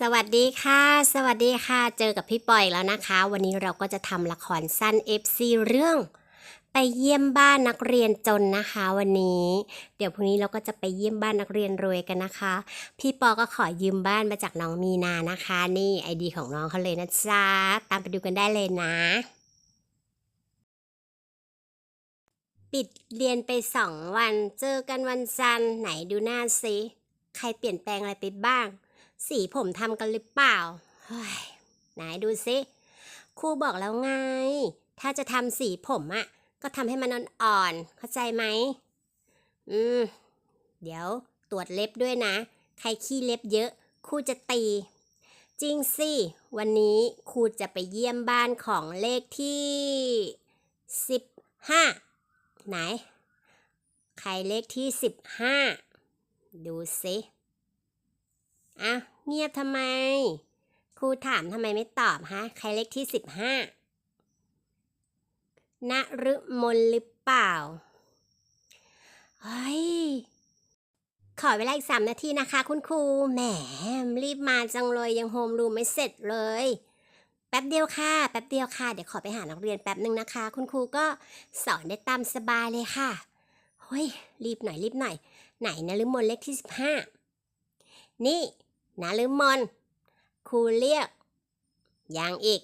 สวัสดีค่ะ สวัสดีค่ะ เจอกับพี่ปอยอีกแล้วนะคะ วันนี้เราก็จะทำละครสั้น FC เรื่อง ไปเยี่ยมบ้านนักเรียนจนนะคะ วันนี้ เดี๋ยวพรุ่งนี้เราก็จะไปเยี่ยมบ้านนักเรียนรวยกันนะคะ พี่ปอก็ขอยืมบ้านมาจากน้องมีนานะคะ นี่ไอดีของน้องเขาเลยนะจ๊ะตามไปดูกันได้เลยนะ ปิดเรียนไปสองวัน เจอกันวันจันทร์ไหนดูหน้าสิใครเปลี่ยนแปลงอะไรไปบ้าง สีผมทำกันหรือเปล่าเฮ้ยไหนดูสิครูบอกแล้วไง ถ้าจะทำสีผมอะ่ะ ก็ทำให้มันอ่อนๆเข้าใจไหม อืม เดี๋ยวตรวจเล็บด้วยนะ ใครขี้เล็บเยอะครูจะตี จริงสิ วันนี้ครูจะไปเยี่ยมบ้านของเลขที่สิบห้าไหน ใครเลขที่สิบห้าดูสิ อะเงียบทำไม ครูถามทำไมไม่ตอบฮะ ใครเลขที่สิบห้านฤมลหรือเปล่าเฮ้ยขอเวลาอีกสามนาทีนะคะ คุณครู แหม รีบมาจังเลยยังโฮมรูมไม่เสร็จเลย แป๊บเดียวค่ะ แป๊บเดียวค่ะ เดี๋ยวขอไปหานักเรียนแป๊บหนึ่งนะคะ คุณครูก็สอนได้ตามสบายเลยค่ะ เฮ้ย รีบหน่อยรีบหน่อย ไหนนะลืมมนเลขที่สิบห้านี่ นะลืมมนครูเรียก ยังอีก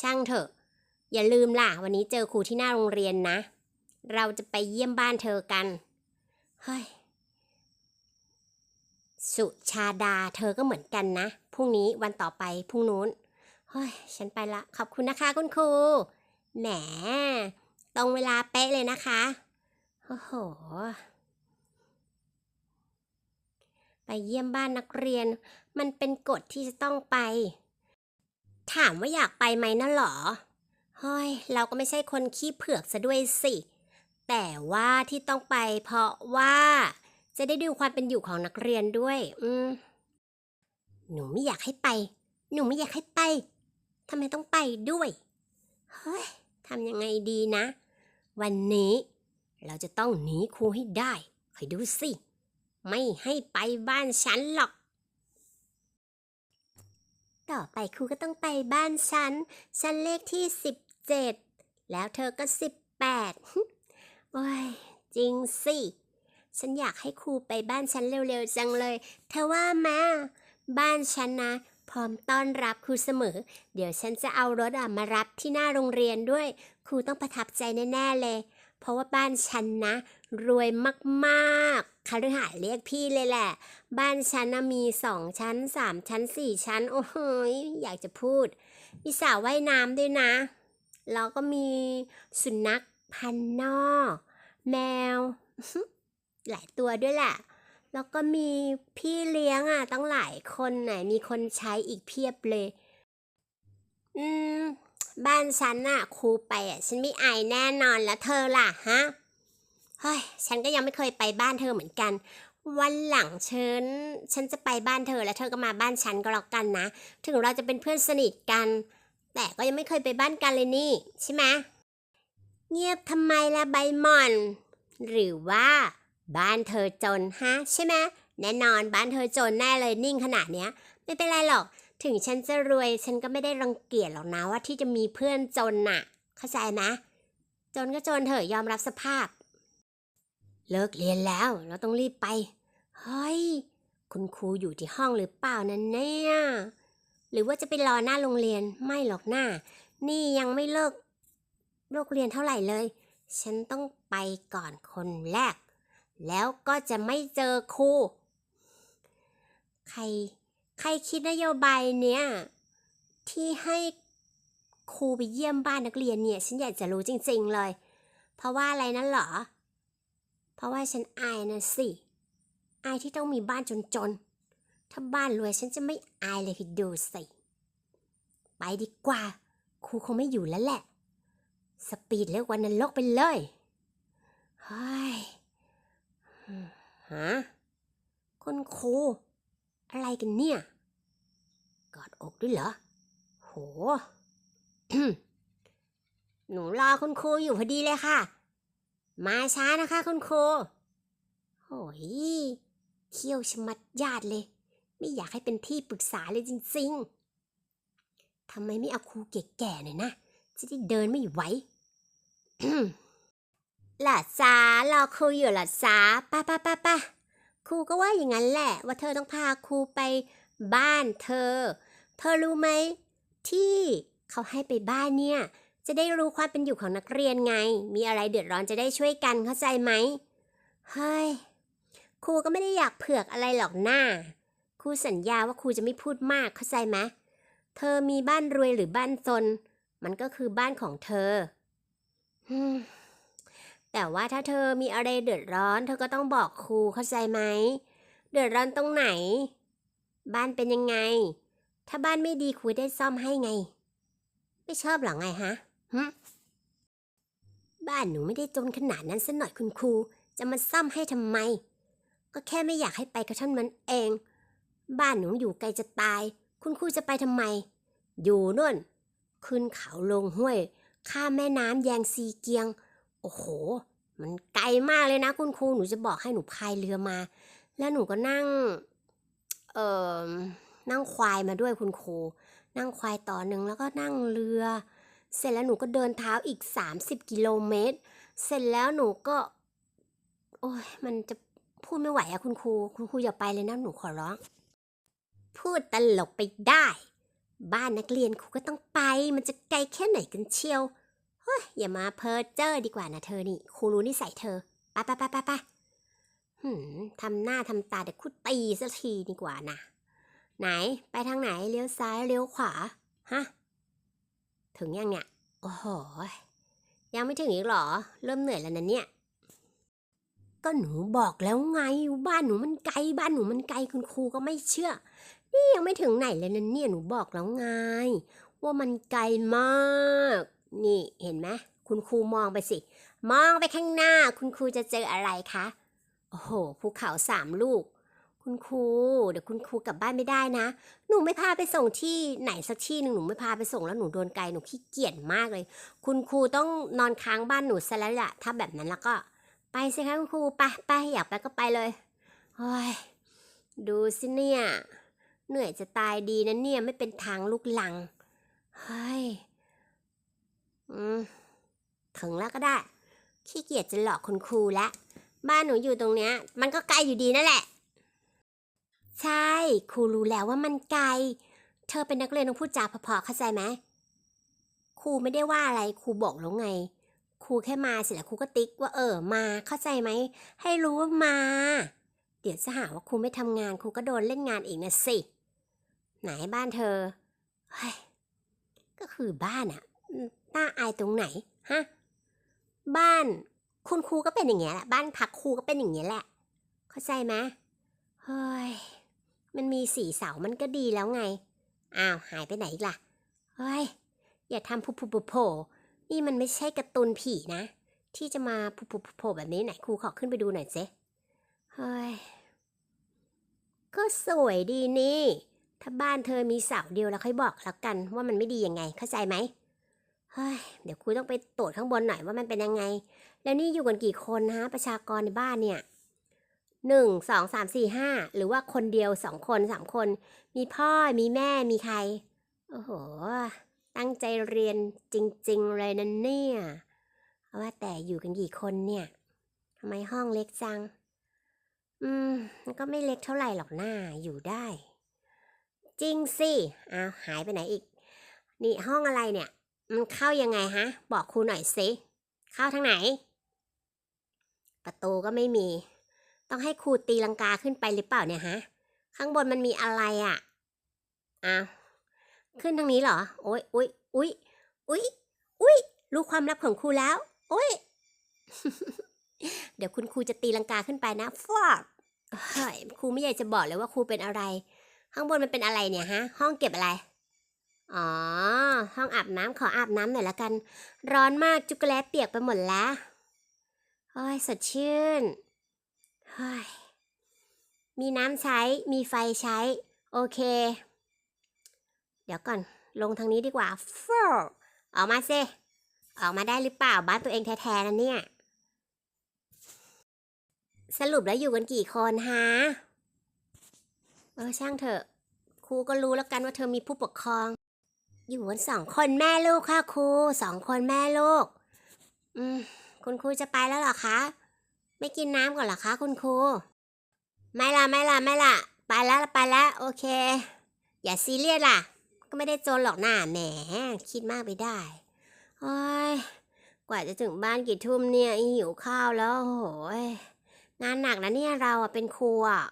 ช่างเถอะ อย่าลืมล่ะ วันนี้เจอครูที่หน้าโรงเรียนนะ เราจะไปเยี่ยมบ้านเธอกัน เฮ้ย สุชาดาเธอก็เหมือนกันนะ พรุ่งนี้วันต่อไป พรุ่งนู้น เฮ้ย ฉันไปละ ขอบคุณนะคะคุณครู แหม ตรงเวลาเป๊ะเลยนะคะ โอ้โห ไปเยี่ยมบ้านนักเรียน มันเป็นกฎที่จะต้องไป ถามว่าอยากไปไหมนะหรอเฮ้ยเราก็ไม่ใช่คนขี้เผือกซะด้วยสิ แต่ว่าที่ต้องไปเพราะว่าจะได้ดูความเป็นอยู่ของนักเรียนด้วย อืม หนูไม่อยากให้ไป หนูไม่อยากให้ไปทำไมต้องไปด้วย เฮ้ยทำยังไงดีนะ วันนี้ เราจะต้องหนีครูให้ได้คอยดูสิ ไม่ให้ไปบ้านฉันหรอก ต่อไปครูก็ต้องไปบ้านฉัน ฉันเลขที่สิบเจ็ดแล้วเธอก็สิบแปดโอ้ย จริงสิ ฉันอยากให้ครูไปบ้านฉันเร็วๆจังเลย เธอว่ามา บ้านฉันนะ พร้อมต้อนรับครูเสมอ เดี๋ยวฉันจะเอารถอะมารับที่หน้าโรงเรียนด้วย ครูต้องประทับใจแน่ๆเลย เพราะว่าบ้านฉันนะ รวยมากๆ คฤหาสน์เรียกพี่เลยแหละ บ้านฉันนะมีสองชั้นสามชั้นสี่ชั้น โอ้โหยอยากจะพูด มีสระว่ายน้ำด้วยนะ แล้วก็มีสุนัขพันนอก แมว หลายตัวด้วยแหละ แล้วก็มีพี่เลี้ยงอะตั้งหลายคนไหนมีคนใช้อีกเพียบเลย อืม บ้านฉันน่ะครูไปอะ ฉันไม่อายแน่นอนแล้วเธอล่ะฮะ เฮ้ยฉันก็ยังไม่เคยไปบ้านเธอเหมือนกัน วันหลังเชิญฉันจะไปบ้านเธอแล้วเธอก็มาบ้านฉันก็แล้วกันนะ ถึงเราจะเป็นเพื่อนสนิทกัน แต่ก็ยังไม่เคยไปบ้านกันเลยนี่ใช่ไหมเงียบทำไมล่ะใบหม่อน หรือว่าบ้านเธอจนฮะใช่ไหมแน่นอนบ้านเธอจนแน่เลยนิ่งขนาดเนี้ย ไม่เป็นไรหรอก ถึงฉันจะรวยฉันก็ไม่ได้รังเกียจหรอกนะว่าที่จะมีเพื่อนจนน่ะ เข้าใจไหมจนก็จนเถอะยอมรับสภาพ เลิกเรียนแล้ว เราต้องรีบไป เฮ้ย คุณครูอยู่ที่ห้องหรือเปล่านั่นเนี่ย หรือว่าจะไปรอหน้าโรงเรียน ไม่หรอกหน้า นี่ยังไม่เลิกโรงเรียนเท่าไหร่เลย ฉันต้องไปก่อนคนแรก แล้วก็จะไม่เจอครู ใคร ใครคิดนโยบายเนี้ยที่ให้ครูไปเยี่ยมบ้านนักเรียนเนี่ย ฉันอยากจะรู้จริง ๆเลย เพราะว่าอะไรนั่นเหรอ เพราะว่าฉันอายนะสิ อายที่ต้องมีบ้านจนๆ ถ้าบ้านรวยฉันจะไม่อายเลยคิดดูสิ ไปดีกว่า ครูคงไม่อยู่แล้วแหละ สปีดเร็กวันนั้นลกไปเลย เฮ้ย ฮะคุณครู อะไรกันเนี่ย กอดอกด้วยเหรอ โห หนูรอคุณครูอยู่พอดีเลยค่ะ มาช้านะคะคุณครูโอ้ยเขี้ยวชมัดญาติเลย ไม่อยากให้เป็นที่ปรึกษาเลยจริงๆทำไมไม่เอาครูแก่ๆหน่อยนะ จะได้เดินไม่ไหวหล่ะจ้ารอครูอยู่หล่ะจ้าป้าป้าป้าป้าครูก็ว่าอย่างนั้นแหละ ว่าเธอต้องพาครูไปบ้านเธอ เธอรู้ไหมที่เขาให้ไปบ้านเนี่ย จะได้รู้ความเป็นอยู่ของนักเรียนไง มีอะไรเดือดร้อนจะได้ช่วยกันเข้าใจไหม เฮ้ย ครูก็ไม่ได้อยากเผือกอะไรหรอกหน้า ครูสัญญาว่าครูจะไม่พูดมากเข้าใจไหม เธอมีบ้านรวยหรือบ้านจน มันก็คือบ้านของเธอ แต่ว่าถ้าเธอมีอะไรเดือดร้อน เธอก็ต้องบอกครูเข้าใจไหม เดือดร้อนตรงไหน บ้านเป็นยังไง ถ้าบ้านไม่ดีครูได้ซ่อมให้ไง ไม่ชอบหรอไงฮะ บ้านหนูไม่ได้จนขนาดนั้นซะหน่อยคุณครู จะมาซ่อมให้ทำไม ก็แค่ไม่อยากให้ไปกระท่านนั้นเอง บ้านหนูอยู่ไกลจะตาย คุณครูจะไปทำไม อยู่นู่น ขึ้นเขาลงห้วย ข้ามแม่น้ำแยงซีเกียง โอ้โห มันไกลมากเลยนะ คุณครู หนูจะบอกให้หนูพายเรือมา แล้วหนูก็นั่ง เอ่อ นั่งควายมาด้วยคุณครู นั่งควายต่อหนึ่งแล้วก็นั่งเรือ เสร็จแล้วหนูก็เดินเท้าอีก 30 กิโลเมตร เสร็จแล้วหนูก็ โอ้ยมันจะพูดไม่ไหวอะคุณครู คุณครูอย่าไปเลยนะหนูขอร้อง พูดตลกไปได้ บ้านนักเรียนครูก็ต้องไป มันจะไกลแค่ไหนกันเชียว เฮ้ยอย่ามาเพ้อเจ้อดีกว่านะเธอนี่ ครูรู้นิสัยเธอ ไปไปไปไปไปหืมทำหน้าทำตาเดี๋ยวครูตีสักทีดีกว่านะ ไหน ไปทางไหน เลี้ยวซ้าย เลี้ยวขวา ฮะ ถึงยังเนี่ย โอ้โห ยังไม่ถึงอีกหรอ เริ่มเหนื่อยแล้วนะเนี่ย ก็หนูบอกแล้วไง บ้านหนูมันไกล บ้านหนูมันไกลคุณครูก็ไม่เชื่อ นี่ยังไม่ถึงไหนเลยนะเนี่ย หนูบอกแล้วไง ว่ามันไกลมาก นี่เห็นไหมคุณครูมองไปสิ มองไปข้างหน้า คุณครูจะเจออะไรคะ โอ้โห ภูเขาสามลูก คุณครูเดี๋ยวคุณครูกลับบ้านไม่ได้นะ หนูไม่พาไปส่งที่ไหนสักที่หนึ่งหนูไม่พาไปส่งแล้วหนูโดนไกลหนูขี้เกียจมากเลย คุณครูต้องนอนค้างบ้านหนูซะแล้วล่ะถ้าแบบนั้นแล้วก็ ไปสิคะคุณครูไปไปอยากไปก็ไปเลยโอ้ยดูสิเนี่ยเหนื่อยจะตายดีนะเนี่ยไม่เป็นทางลูกลังเฮ้ยอืมถึงแล้วก็ได้ ขี้เกียจจะหลอกคุณครูแล้วบ้านหนูอยู่ตรงเนี้ย มันก็ไกลอยู่ดีนั่นแหละ ใช่ ครูรู้แล้วว่ามันไกล เธอเป็นนักเรียนต้องพูดจาเพราะๆเข้าใจไหมครูไม่ได้ว่าอะไรครูบอกแล้วไง ครูแค่มาเสร็จแล้วครูก็ติ๊กว่าเออมาเข้าใจไหม ให้รู้ว่ามา เดี๋ยวจะหาว่าครูไม่ทำงานครูก็โดนเล่นงานอีกนะสิ ไหนบ้านเธอเฮ้ยก็คือบ้านอะน่าอายตรงไหนฮะบ้านคุณครูก็เป็นอย่างเงี้ยแหละบ้านพักครูก็เป็นอย่างเงี้ยแหละ เข้าใจไหมเฮ้ย มันมีสีเสามันก็ดีแล้วไง อ้าวหายไปไหนอีกล่ะ เฮ้ย อย่าทำผุผุผุโผล่นี่มันไม่ใช่การ์ตูนผีนะ ที่จะมาผุผุผุโผล่แบบนี้ไหนครูขอขึ้นไปดูหน่อยเจ๊เฮ้ย ก็สวยดีนี่ ถ้าบ้านเธอมีเสาเดียวแล้วค่อยบอกแล้วกันว่ามันไม่ดียังไงเข้าใจไหมเฮ้ย เดี๋ยวครูต้องไปตรวจข้างบนหน่อยว่ามันเป็นยังไง แล้วนี่อยู่กันกี่คนฮะประชากรในบ้านเนี่ย หนึ่งสองสามสี่ห้าหรือว่าคนเดียวสองคนสามคน มีพ่อมีแม่มีใคร โอ้โห ตั้งใจเรียนจริง ๆ เลยนะเนี่ยว่าแต่อยู่กันกี่คนเนี่ยทำไมห้องเล็กจัง อืมก็ไม่เล็กเท่าไหร่หรอกหน้าอยู่ได้ จริงสิอ้าวหายไปไหนอีก นี่ห้องอะไรเนี่ย มันเข้ายังไงฮะ บอกครูหน่อยสิ เข้าทางไหน ประตูก็ไม่มี ต้องให้ครูตีลังกาขึ้นไปหรือเปล่าเนี่ยฮะ ข้างบนมันมีอะไรอะ่ะอ้าวขึ้นทางนี้เหรอ โอ๊ยโอ๊ยอุ๊ยอุ๊ยอุ๊ยรู้ความลับของครูแล้ว โอ๊ยเดี๋ยวคุณครูจะตีลังกาขึ้นไปนะฟอดเฮ้ยครูไม่อยากจะบอกเลยว่าครูเป็นอะไร ข้างบนมันเป็นอะไรเนี่ยฮะ ห้องเก็บอะไร อ๋อ ห้องอาบน้ำขออาบน้ำหน่อยละกัน ร้อนมากจุกแลเปียกไปหมดแล้ว โอ้ยสดชื่น มีน้ำใช้ มีไฟใช้ โอเค เดี๋ยวก่อน ลงทางนี้ดีกว่าฟออกมาเซออกมาได้หรือเปล่า บ้านตัวเองแท้ๆนะเนี่ย สรุปแล้วอยู่กันกี่คนฮะ เอช่างเถอะ ครูก็รู้แล้วกันว่าเธอมีผู้ปกครอง อยู่กันสองคนแม่ลูกค่ะครูสองคนแม่ลูก อืม คุณครูจะไปแล้วเหรอคะ ไม่กินน้ำก่อนเหรอคะคุณครู ไม่ละไม่ละไม่ละไปแล้วไปแล้วโอเค อย่าซีเรียสล่ะ ก็ไม่ได้โจรหรอกหน้าแหมคิดมากไปได้โอ้ยกว่าจะถึงบ้านกี่ทุ่มเนี่ยหิวข้าวแล้วโอ้โหยงานหนักนะเนี่ยเราอะเป็นครูอะ